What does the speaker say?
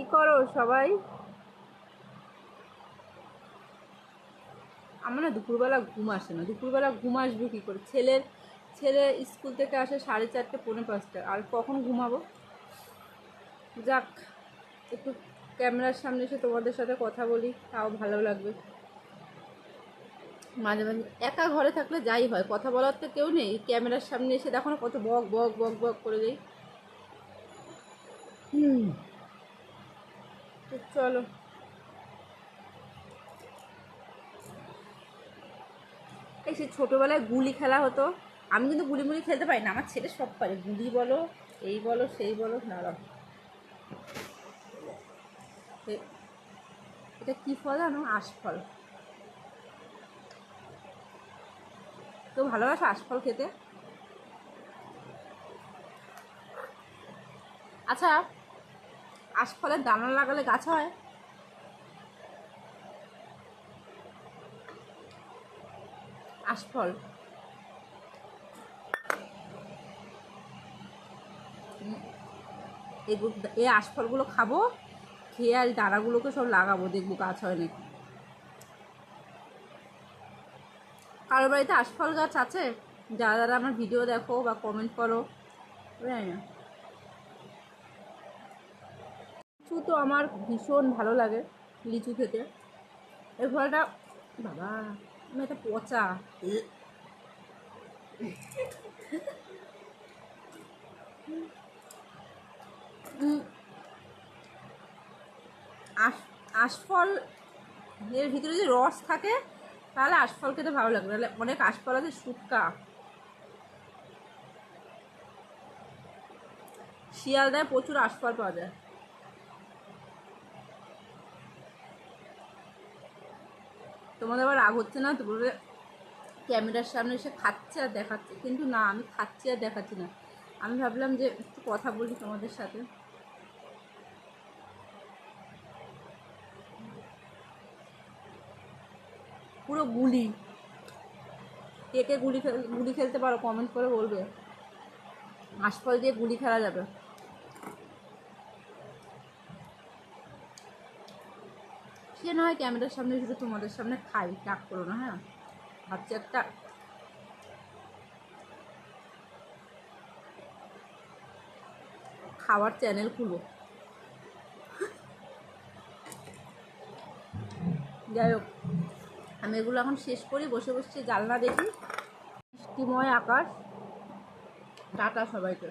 কি করো সবাই? আমার না দুপুরবেলা ঘুম আসে না। দুপুরবেলা ঘুম আসবে কী করে? ছেলের, ছেলে স্কুল থেকে আসে সাড়ে চারটে, পৌনে পাঁচটা। আর কখন ঘুমাবো? যাক, একটু ক্যামেরার সামনে এসে তোমাদের সাথে কথা বলি, তাও ভালো লাগবে। মাঝে মাঝে একা ঘরে থাকলে যাই হয়, কথা বলার তো কেউ নেই। ক্যামেরার সামনে এসে দেখো না কত বক বক বক বক করে দেই। হুম। তো চলো। এই সে ছোটোবেলায় গুলি খেলা হতো। আমি কিন্তু গুলি মুলি খেলতে পারি না, আমার ছেলে সব পারে। গুলি বলো, এই বলো, সেই বলো নাড়া এটা কী ফল জানো? আশফল কেউ ভালোবাসো আশফল খেতে? আচ্ছা আশফলের দানা লাগালে গাছ হয়। আশফল। এই আশফলগুলো খাব, খেয়ে আর দানাগুলোকে সব লাগাবো, দেখব গাছ হয় নাকি। কারোর বাড়িতে আশফল গাছ আছে? যারা যারা আমার ভিডিও দেখো বা কমেন্ট করো, জানি না লিচু তো আমার ভীষণ ভালো লাগে লিচু খেতে। এই ফলটা, বাবা একটা পচা। আশ, আশফল, এর ভিতরে যদি রস থাকে, তাহলে আশফল খেতে ভালো লাগবে। নাহলে অনেক আশফল আছে, শুটকা। শিয়ালদায় প্রচুর আশফল পাওয়া যায়। তোমাদের আবার রাগ হচ্ছে না? তো বলবে, ক্যামেরার সামনে এসে খাচ্ছে আর দেখাচ্ছে। কিন্তু না, আমি খাচ্ছি আর দেখাচ্ছি না। আমি ভাবলাম যে একটু কথা বলি তোমাদের সাথে। পুরো গুলি। কে কে গুলি গুলি খেলতে পারো কমেন্ট করে বলবে। আশফল দিয়ে গুলি খেলা যাবে। সে হয় ক্যামেরার সামনে শুধু তোমাদের সামনে খাই রাগ করো না হ্যাঁ? ভাবছি একটা খাওয়ার চ্যানেল খুলবো। যাই হোক, আমি এগুলো এখন শেষ করি, বসে বসে জানলা দেখি বৃষ্টিময় আকাশ। টাটা সবাইকে।